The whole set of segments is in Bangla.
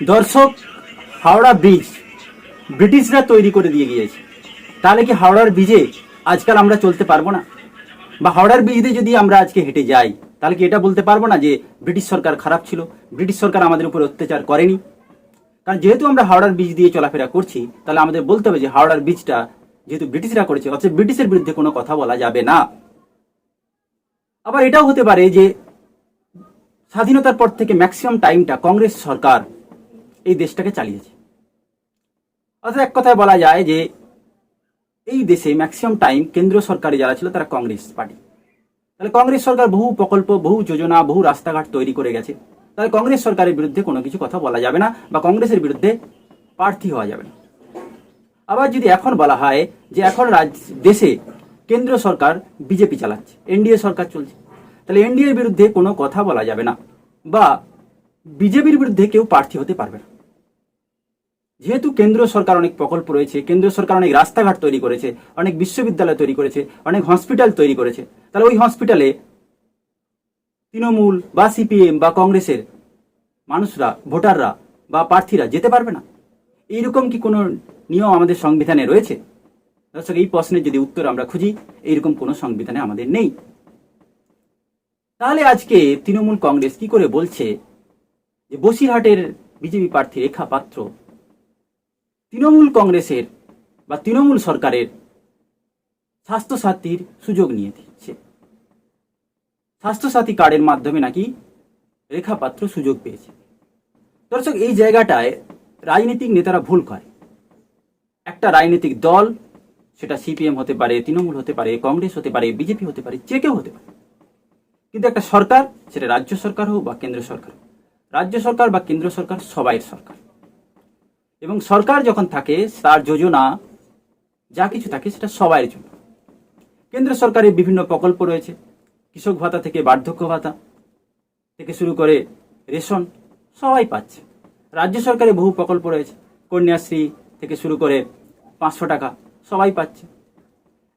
দর্শক, হাওড়া ব্রিজ ব্রিটিশরা তৈরি করে দিয়ে গিয়েছে। তাহলে কি হাওড়ার ব্রিজে আজকাল আমরা চলতে পারব না? বা হাওড়ার ব্রিজ দিয়ে যদি আমরা আজকে হেঁটে যাই, তাহলে কি এটা বলতে পারব না যে ব্রিটিশ সরকার খারাপ ছিল? ব্রিটিশ সরকার আমাদের উপর অত্যাচার করেনি? কারণ যেহেতু আমরা হাওড়ার ব্রিজ দিয়ে চলাফেরা করছি, তাহলে আমাদের বলতে হবে যে হাওড়ার ব্রিজটা যেহেতু ব্রিটিশরা করেছে, অথচ ব্রিটিশের বিরুদ্ধে কোনো কথা বলা যাবে না। আবার এটাও হতে পারে যে স্বাধীনতার পর থেকে ম্যাক্সিমাম টাইমটা কংগ্রেস সরকার এই দেশটাকে চালিয়েছে। অর্থাৎ এক কথায় বলা যায় যে এই দেশে ম্যাক্সিমাম টাইম কেন্দ্রীয় সরকারে যারা ছিল তারা কংগ্রেস পার্টি। তাহলে কংগ্রেস সরকার বহু প্রকল্প, বহু যোজনা, বহু রাস্তাঘাট তৈরি করে গেছে। তাহলে কংগ্রেস সরকারের বিরুদ্ধে কোনো কিছু কথা বলা যাবে না বা কংগ্রেসের বিরুদ্ধে প্রার্থী হওয়া যাবে না। আবার যদি এখন বলা হয় যে এখন রাজ, দেশে কেন্দ্রীয় সরকার বিজেপি চালাচ্ছে, এনডিএ সরকার চলছে, তাহলে এনডিএর বিরুদ্ধে কোনো কথা বলা যাবে না বা বিজেপির বিরুদ্ধে কেউ প্রার্থী হতে পারবে না। যেহেতু কেন্দ্র সরকার অনেক প্রকল্প রয়েছে কেন্দ্র সরকার অনেক রাস্তাঘাট তৈরি করেছে, অনেক বিশ্ববিদ্যালয় তৈরি করেছে, অনেক হসপিটাল তৈরি করেছে, তাহলে ওই হসপিটালে তৃণমূল বা সিপিএম বা কংগ্রেসের মানুষরা, ভোটাররা বা প্রার্থীরা যেতে পারবে না। এইরকম কি কোনো নিয়ম আমাদের সংবিধানে রয়েছে? দর্শক, এই প্রশ্নের যদি উত্তর আমরা খুঁজি, এইরকম কোনো সংবিধানে আমাদের নেই। তাহলে আজকে তৃণমূল কংগ্রেস কি করে বলছে যে বসিরহাটের বিজেপি প্রার্থী রেখা পাত্র তৃণমূল কংগ্রেসের বা তৃণমূল সরকারের স্বাস্থ্যসাথীর সুযোগ নিয়ে দিচ্ছে। স্বাস্থ্যসাথী কার্ডের মাধ্যমে নাকি রেখা পাত্র সুযোগ পেয়েছে। দর্শক, এই জায়গাটায় রাজনৈতিক নেতারা ভুল করে। একটা রাজনৈতিক দল, সেটা সিপিএম হতে পারে, তৃণমূল হতে পারে, কংগ্রেস হতে পারে, বিজেপি হতে পারে, যে কেউ হতে পারে। কিন্তু একটা সরকার, সেটা রাজ্য সরকার হোক বা কেন্দ্র সরকার রাজ্য সরকার বা কেন্দ্র সরকার সবাই সরকার। এবং সরকার যখন থাকে, তার যোজনা, যা কিছু থাকে, সেটা সবাইয়ের জন্য। কেন্দ্র সরকারের বিভিন্ন প্রকল্প রয়েছে। কৃষক ভাতা থেকে বার্ধক্য ভাতা থেকে শুরু করে রেশন সবাই পাচ্ছে। রাজ্য সরকারের বহু প্রকল্প রয়েছে। কন্যাশ্রী থেকে শুরু করে পাঁচশো টাকা সবাই পাচ্ছে।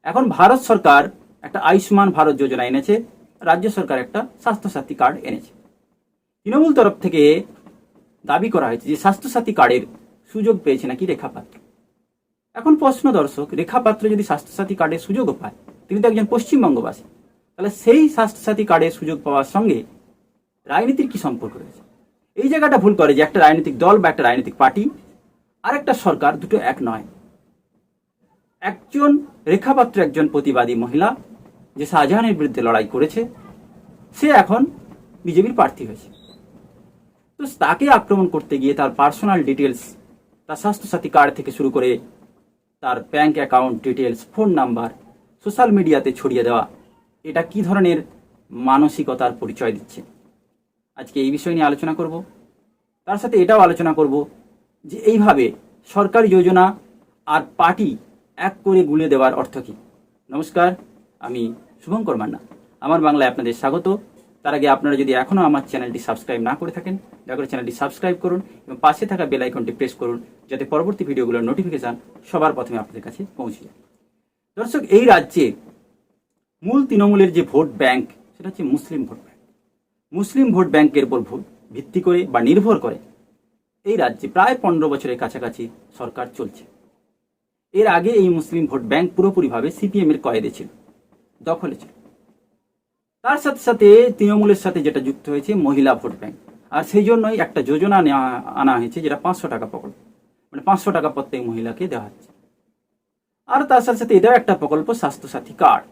এখন ভারত সরকার একটা আয়ুষ্মান ভারত যোজনা এনেছে। রাজ্য সরকার একটা স্বাস্থ্যসাথী কার্ড এনেছে। তৃণমূল তরফ থেকে দাবি করা হয়েছে যে স্বাস্থ্যসাথী কার্ডের সুযোগ পেয়েছে নাকি রেখা পাত্র এখন প্রশ্ন, দর্শক রেখা পাত্র যদি স্বাস্থ্যসাথী কার্ডের সুযোগও পায়, তিনি তো একজন পশ্চিমবঙ্গবাসী, তাহলে সেই স্বাস্থ্যসাথী কার্ডের সুযোগ পাওয়ার সঙ্গে রাজনীতির কি সম্পর্ক রয়েছে? এই জায়গাটা ভুল করে যে একটা রাজনৈতিক দল বা একটা রাজনৈতিক পার্টি আর একটা সরকার দুটো এক নয়। একজন রেখাপাত্র, একজন প্রতিবাদী মহিলা যে শাহজাহানের বিরুদ্ধে লড়াই করেছে, সে এখন বিজেপির প্রার্থী হয়েছে। তো তাকে আক্রমণ করতে গিয়ে তার পার্সোনাল ডিটেলস তার স্বাস্থ্যসাথী কার্ড থেকে শুরু করে তার bank account details phone number social মিডিয়াতে ছড়িয়ে দেওয়া। এটা কি ধরনের মানসিকতার পরিচয় দিচ্ছে? আজকে এই বিষয় নিয়ে আলোচনা করব। তার সাথে এটাও আলোচনা করব যে এইভাবে সরকারি যোজনা আর পার্টি এক করে গুলে দেওয়ার অর্থ কী? নমস্কার, আমি শুভঙ্কর মান্না। আমার বাংলায় আপনাদের স্বাগত। তার আগে আপনারা যদি এখনও আমার চ্যানেলটি সাবস্ক্রাইব না করে থাকেন, দয়া করে চ্যানেলটি সাবস্ক্রাইব করুন এবং পাশে থাকা বেল আইকনটি প্রেস করুন যাতে পরবর্তী ভিডিওগুলোর নোটিফিকেশান সবার প্রথমে আপনাদের কাছে পৌঁছে যায়। দর্শক, এই রাজ্যে মূল তৃণমূলের যে ভোট ব্যাংক, সেটা হচ্ছে মুসলিম ভোট ব্যাংক। মুসলিম ভোট ব্যাংকের উপর ভোট ভিত্তি করে বা নির্ভর করে এই রাজ্যে প্রায় পনেরো বছরের কাছাকাছি সরকার চলছে। এর আগে এই মুসলিম ভোট ব্যাংক পুরোপুরিভাবে সিপিএমের কয়েদে ছিল, দখলে ছিল। তার সাথে সাথে তৃণমূলের সাথে যেটা যুক্ত হয়েছে মহিলা ভোট ব্যাংক। আর সেই জন্যই একটা যোজনা আনা হয়েছে যেটা পাঁচশো টাকা প্রকল্প। মানে পাঁচশো টাকা প্রত্যেক মহিলাকে দেওয়া হচ্ছে। আর তার সাথে সাথে এটাও একটা প্রকল্প স্বাস্থ্যসাথী কার্ড,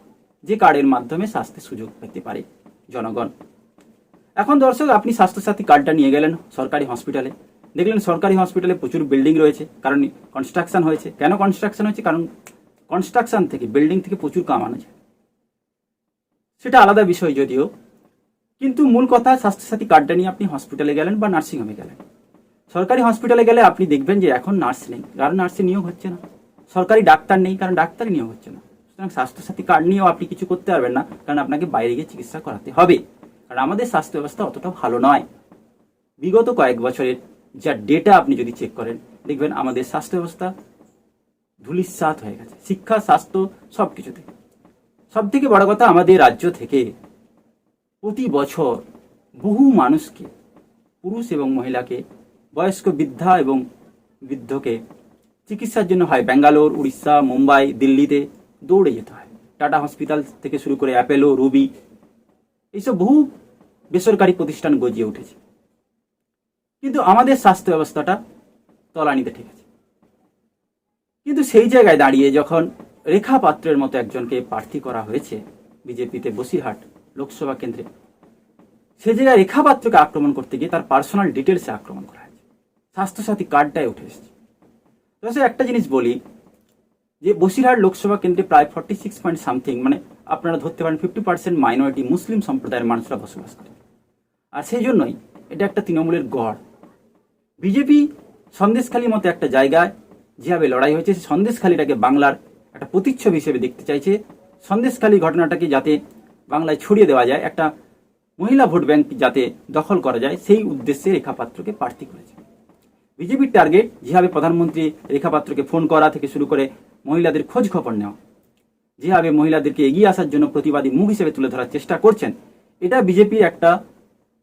যে কার্ডের মাধ্যমে স্বাস্থ্যের সুযোগ পেতে পারে জনগণ। এখন দর্শক, আপনি স্বাস্থ্যসাথী কার্ডটা নিয়ে গেলেন সরকারি হসপিটালে। দেখলেন সরকারি হসপিটালে প্রচুর বিল্ডিং রয়েছে, কারণ কনস্ট্রাকশন হয়েছে। কেন কনস্ট্রাকশন হয়েছে? কারণ কনস্ট্রাকশন থেকে বিল্ডিং থেকে প্রচুর কামানো যায়। সেটা আলাদা বিষয় যদিও। কিন্তু মূল কথা, স্বাস্থ্যসাথী কার্ডটা নিয়ে আপনি হসপিটালে গেলেন বা নার্সিংহোমে গেলেন। সরকারি হসপিটালে গেলে আপনি দেখবেন যে এখন নার্স নেই। কারণ নার্সের নিয়োগ হচ্ছে না। সরকারি ডাক্তার নেই, কারণ ডাক্তার নিয়োগ হচ্ছে না। সুতরাং স্বাস্থ্যসাথী কার্ড নিয়েও আপনি কিছু করতে পারবেন না, কারণ আপনাকে বাইরে গিয়ে চিকিৎসা করাতে হবে। কারণ আমাদের স্বাস্থ্য ব্যবস্থা অতটা ভালো নয়। বিগত কয়েক বছরের যা ডেটা আপনি যদি চেক করেন, দেখবেন আমাদের স্বাস্থ্য ব্যবস্থা ধুলিস্বাত হয়ে গেছে। শিক্ষা, স্বাস্থ্য সব কিছুতে সব থেকে বড় কথা আমাদের রাজ্য থেকে প্রতি বছর বহু মানুষকে, পুরুষ এবং মহিলাকে, বয়স্ক বৃদ্ধা এবং বৃদ্ধকে চিকিৎসার জন্য হয়। ব্যাঙ্গালোর, উড়িষ্যা, মুম্বাই, দিল্লিতে দৌড়ে যেতে হয়। টাটা হসপিটাল থেকে শুরু করে অ্যাপেলো, রুবি এইসব বহু বেসরকারি প্রতিষ্ঠান গজিয়ে উঠেছে। কিন্তু আমাদের স্বাস্থ্য ব্যবস্থাটা তলানিতে ঠেকেছে। কিন্তু সেই জায়গায় দাঁড়িয়ে যখন রেখা পাত্রের মতো একজনকে প্রার্থী করা হয়েছে, বিজেপিতে বসিরহাট লোকসভা কেন্দ্রে, সে জায়গায় রেখা পাত্রকে আক্রমণ করতে গিয়ে তার পার্সোনাল ডিটেলসে আক্রমণ করা হয়েছে। স্বাস্থ্যসাথী কার্ডটাই উঠে এসেছে। তো একটা জিনিস বলি, যে বসিরহাট লোকসভা কেন্দ্রে প্রায় ফর্টি সিক্স পয়েন্ট সামথিং মানে আপনারা ধরতে পারেন ফিফটি পার্সেন্ট মাইনরিটি মুসলিম সম্প্রদায়ের মানুষরা বসবাস করে। আর সেই জন্যই এটা একটা তৃণমূলের গড়। বিজেপি সন্দেশখালীর মতো একটা জায়গায় যেভাবে লড়াই হয়েছে সন্দেশখালীটাকে বাংলার একটা প্রতিচ্ছবি হিসেবে দেখতে চাইছে। সন্দেশখালী ঘটনাটাকে যাতে বাংলায় ছড়িয়ে দেওয়া যায়, একটা মহিলা ভোট ব্যাংক যাতে দখল করা যায়, সেই উদ্দেশ্যে রেখা পাত্রকে প্রার্থী করেছে। বিজেপির টার্গেট, যেভাবে প্রধানমন্ত্রী রেখা পাত্রকে ফোন করা থেকে শুরু করে মহিলাদের খোঁজ খবর নেওয়া, যেভাবে মহিলাদেরকে এগিয়ে আসার জন্য প্রতিবাদী মুখ হিসেবে তুলে ধরার চেষ্টা করছেন, এটা বিজেপির একটা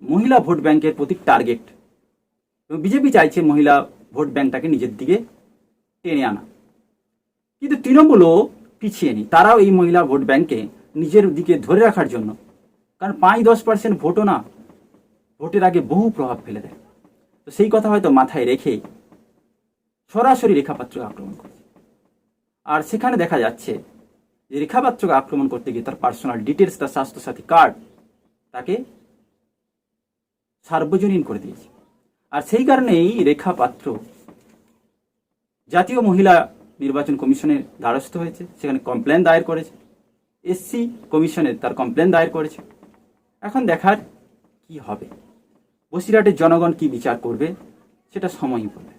মহিলা ভোট ব্যাংকের প্রতি টার্গেট। এবং বিজেপি চাইছে মহিলা ভোট ব্যাংকটাকে নিজের দিকে টেনে আনা। কিন্তু তৃণমূলও পিছিয়ে নেই। তারাও এই মহিলা ভোট ব্যাংকে নিজের দিকে ধরে রাখার জন্য। কারণ পাঁচ দশ পার্সেন্ট ভোটও না, ভোটের আগে বহু প্রভাব ফেলে দেয়। তো সেই কথা হয়তো মাথায় রেখে সরাসরি রেখাপাত্রকে আক্রমণ করেছে। আর সেখানে দেখা যাচ্ছে যে রেখাপাত্রকে আক্রমণ করতে গিয়ে তার পার্সোনাল ডিটেলস তার স্বাস্থ্যসাথী কার্ড তাকে সার্বজনীন করে দিয়েছে। আর সেই কারণেই রেখা পাত্র জাতীয় মহিলা নির্বাচন কমিশনের দ্বারস্থ হয়েছে, সেখানে কমপ্লেন দায়ের করেছে। এসসি কমিশনে তার কমপ্লেন দায়ের করেছে। এখন দেখার কি হবে? বসিরহাটের জনগণ কি বিচার করবে, সেটা সময়ই বলবে।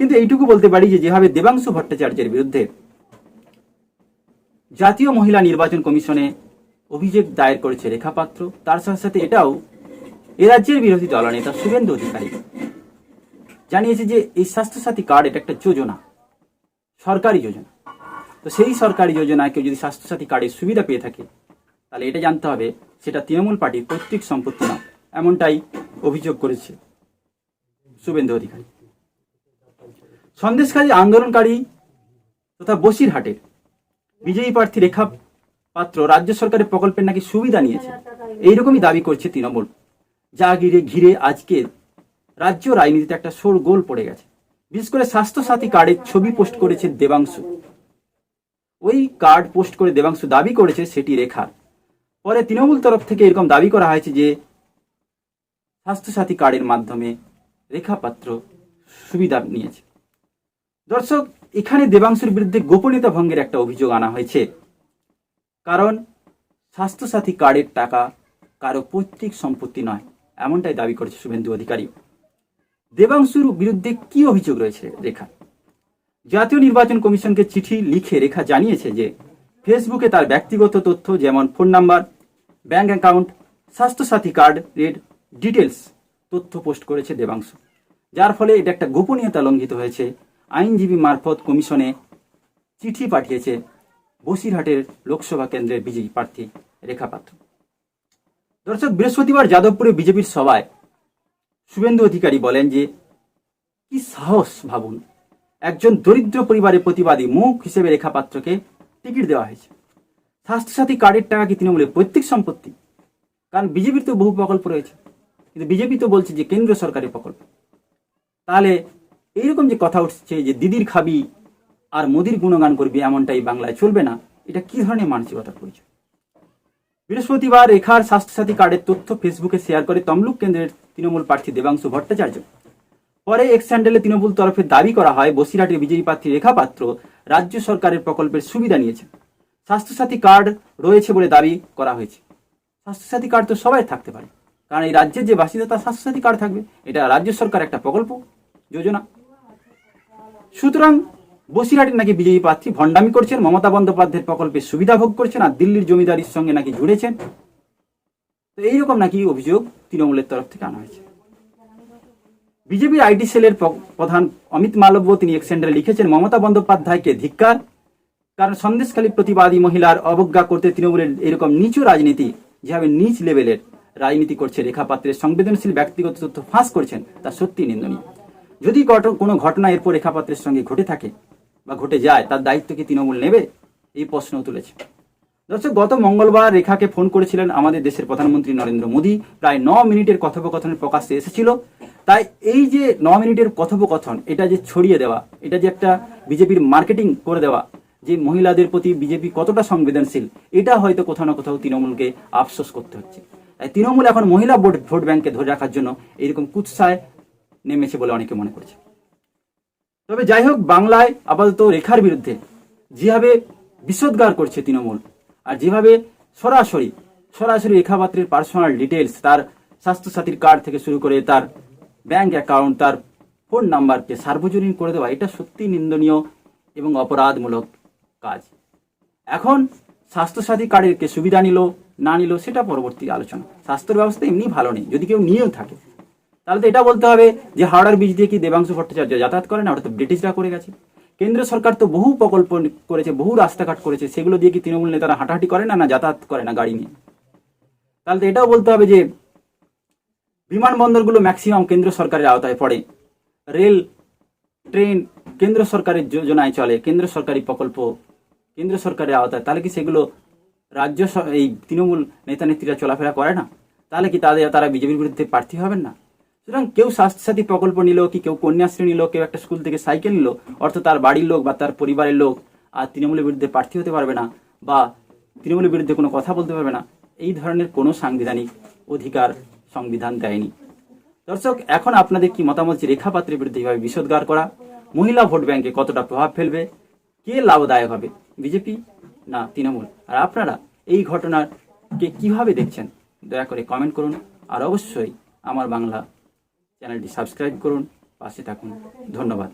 কিন্তু এইটুকু বলতে পারি যে, যেভাবে দেবাংশু ভট্টাচার্যের বিরুদ্ধে জাতীয় মহিলা নির্বাচন কমিশনে অভিযোগ দায়ের করেছে রেখা পাত্র তার সাথে সাথে এটাও এ রাজ্যের বিরোধী দলনেতা শুভেন্দু অধিকারী জানিয়েছে যে এই স্বাস্থ্যসাথী কার্ড এটা একটা যোজনা, সরকারি যোজনা। তো সেই সরকারি যোজনায় কেউ যদি স্বাস্থ্যসাথী কার্ডের সুবিধা পেয়ে থাকে, তাহলে এটা জানতে হবে সেটা তৃণমূল পার্টির পৈতৃক সম্পত্তি না, এমনটাই অভিযোগ করেছে শুভেন্দু অধিকারী। সন্দেশকারী আন্দোলনকারী তথা বসিরহাটের বিজয়ী প্রার্থী রেখা পাত্র রাজ্য সরকারের প্রকল্পের নাকি সুবিধা নিয়েছে, এইরকমই দাবি করছে তৃণমূল। যা ঘিরে ঘিরে আজকে রাজ্য রাজনীতিতে একটা সোর গোল পড়ে গেছে। বিশেষ করে স্বাস্থ্যসাথী কার্ডের ছবি পোস্ট করেছে দেবাংশু। ওই কার্ড পোস্ট করে দেবাংশু দাবি করেছে, সেটি রেখা। পরে তৃণমূল তরফ থেকে এরকম দাবি করা হয়েছে যে, স্বাস্থ্যসাথী কার্ডের মাধ্যমে রেখা পাত্র সুবিধা নিয়েছে। দর্শক, এখানে দেবাংশুর বিরুদ্ধে গোপনীয়তা ভঙ্গের একটা অভিযোগ আনা হয়েছে। কারণ, স্বাস্থ্যসাথী কার্ডের টাকা কারও পৈতৃক সম্পত্তি নয়, এমনটাই দাবি করেছে শুভেন্দু অধিকারী। দেবাংশুর বিরুদ্ধে কি অভিযোগ রয়েছে, রেখা? জাতীয় নির্বাচন কমিশনকে চিঠি লিখে রেখা জানিয়েছে যে, ফেসবুকে তার ব্যক্তিগত তথ্য যেমন phone number, bank account, Swasthyasathi card, এর ডিটেলস তথ্য পোস্ট করেছে দেবাংশু। যার ফলে এটা একটা গোপনীয়তা লঙ্ঘিত হয়েছে। আইনজীবী মারফত কমিশনে চিঠি পাঠিয়েছে বসিরহাটের লোকসভা কেন্দ্রের বিজেপি প্রার্থী রেখা পাত্র। দর্শক, বৃহস্পতিবার যাদবপুরে বিজেপির সভায় শুভেন্দু অধিকারী বলেন যে, কি সাহস ভাবুন। একজন দরিদ্র পরিবারের প্রতিবাদী মুখ হিসেবে রেখা পাত্রকে টিকিট দেওয়া হয়েছে। স্বাস্থ্যসাথী কার্ডের টাকা কি তৃণমূলের পৈতৃক সম্পত্তি? কারণ বিজেপির তো বহু প্রকল্প রয়েছে। কিন্তু বিজেপি তো বলছে যে, কেন্দ্র সরকারের প্রকল্প। তাহলে এইরকম যে কথা উঠছে যে, দিদির খাবি আর মোদির গুণগান করবি এমনটাই বাংলায় চলবে না, এটা কি ধরনের মানসিকতার পরিচয়? বৃহস্পতিবার রেখার স্বাস্থ্যসাথী কার্ডের তথ্য ফেসবুকে শেয়ার করে তমলুক কেন্দ্রের তৃণমূল প্রার্থী দেবাংশু ভট্টাচার্য। পরে এক্স স্যান্ডেলে তৃণমূল তরফে দাবি করা হয়, বসিরহাটের বিজয়ী প্রার্থী রেখা পাত্র রাজ্য সরকারের প্রকল্পের সুবিধা নিয়েছে স্বাস্থ্যসাথী কার্ড রয়েছে বলে দাবি করা হয়েছে। স্বাস্থ্যসাথী কার্ড তো সবাই থাকতে পারে। কারণ এই রাজ্যের যে বাসিন্দা, তার স্বাস্থ্যসাথী কার্ড থাকবে। এটা রাজ্য সরকার একটা প্রকল্প, যোজনা। সুতরাং বসিরহাটের নাকি বিজয়ী প্রার্থী ভণ্ডামি করছেন, মমতা বন্দ্যোপাধ্যায়ের প্রকল্পের সুবিধা ভোগ করছেন আর দিল্লির জমিদারির সঙ্গে নাকি জুড়েছেন। তো এইরকম নাকি অভিযোগ তৃণমূলের তরফ থেকে আনা হয়েছে। বিজেপির আইটি সেলের প্রধান অমিত মালব্য, তিনি এক এক্সেন্ডারে লিখেছেন, মমতা বন্দ্যোপাধ্যায়কে ধিক্কার, কারণ সন্দেশখালী প্রতিবাদী মহিলার অবজ্ঞা করতে তৃণমূলের এরকম নিচু রাজনীতি, যেভাবে নিচ লেভেলের রাজনীতি করছে রেখা পাত্রের সংবেদনশীল ব্যক্তিগত তথ্য ফাঁস করছেন, তা সত্যি নিন্দনীয়। যদি কোনো ঘটনা এরপর রেখা পাত্রের সঙ্গে ঘটে থাকে বা ঘটে যায়, তার দায়িত্ব কি তৃণমূল নেবে? এই প্রশ্নও তুলেছে। দর্শক, গত মঙ্গলবার রেখাকে ফোন করেছিলেন আমাদের দেশের প্রধানমন্ত্রী নরেন্দ্র মোদী। প্রায় ন মিনিটের কথোপকথনের প্রকাশ্যে এসেছিল তাই এই যে ন মিনিটের কথোপকথন, এটা যে ছড়িয়ে দেওয়া, এটা যে একটা বিজেপির মার্কেটিং করে দেওয়া, যে মহিলাদের প্রতি বিজেপি কতটা সংবেদনশীল, এটা হয়তো কোথাও না কোথাও তৃণমূলকে আফসোস করতে হচ্ছে। তাই তৃণমূল এখন মহিলা ভোট ভোট ব্যাংকে ধরে রাখার জন্য এরকম কুৎসায় নেমেছে বলে অনেকে মনে করছে। তবে যাই হোক, বাংলায় আপাতত রেখার বিরুদ্ধে যেভাবে বিষোদ্গার করছে তৃণমূল আর যেভাবে সরাসরি সরাসরি রেখা পাত্রের পার্সোনাল ডিটেলস তার স্বাস্থ্যসাথীর কার্ড থেকে শুরু করে তার ব্যাংক অ্যাকাউন্ট তার ফোন নাম্বারকে সার্বজনীন করে দেওয়া, এটা সত্যি নিন্দনীয় এবং অপরাধমূলক কাজ। এখন স্বাস্থ্যসাথী কার্ডের কে সুবিধা নিল, না নিল, সেটা পরবর্তী আলোচনা। স্বাস্থ্য ব্যবস্থা এমনি ভালো নেই। যদি কেউ নিয়েও থাকে, তাহলে তো এটা বলতে হবে যে হাওড়ার বীজ দিয়ে কি দেবাংশু ভট্টাচার্য যাতায়াত করে না ওটা তো ব্রিটিশরা করে গেছে। কেন্দ্র সরকার তো বহু প্রকল্প করেছে, বহু রাস্তাঘাট করেছে, সেগুলো দিয়ে কি তৃণমূল নেতারা হাঁটাহাঁটি করে না না যাতায়াত করে না গাড়ি নিয়ে? তাহলে তো এটাও বলতে হবে যে, বিমানবন্দরগুলো ম্যাক্সিমাম কেন্দ্র সরকারের আওতায় পড়ে। রেল, ট্রেন কেন্দ্র সরকারের যোজনায় চলে, কেন্দ্র সরকারি প্রকল্প কেন্দ্র সরকারের আওতায়। তাহলে কি সেগুলো রাজ্য এই তৃণমূল নেতা নেত্রীরা চলাফেরা করে না? তাহলে কি তাদের, তারা বিজেপির বিরুদ্ধে প্রার্থী হবেন না? সুতরাং কেউ স্বাস্থ্যসাথী প্রকল্প নিল কি কেউ কন্যাশ্রী নিল, কেউ একটা স্কুল থেকে সাইকেল নিল অর্থ তার বাড়ির লোক বা তার পরিবারের লোক আর তৃণমূলের বিরুদ্ধে প্রার্থী হতে পারবে না বা তৃণমূলের বিরুদ্ধে কোনো কথা বলতে পারবে না, এই ধরনের কোনো সাংবিধানিক অধিকার সংবিধান দেয়নি। দর্শক, এখন আপনাদের কি মতামত যে রেখা পাত্রের বিরুদ্ধে এইভাবে বিষোদ্গার করা? মহিলা ভোট ব্যাংকে কতটা প্রভাব ফেলবে? কে লাভদায়ক হবে, বিজেপি না তৃণমূল? আর আপনারা এই ঘটনাকে কীভাবে দেখছেন? দয়া করে কমেন্ট করুন। আর অবশ্যই আমার বাংলা চ্যানেলটি সাবস্ক্রাইব করুন পাশে থাকুন। ধন্যবাদ।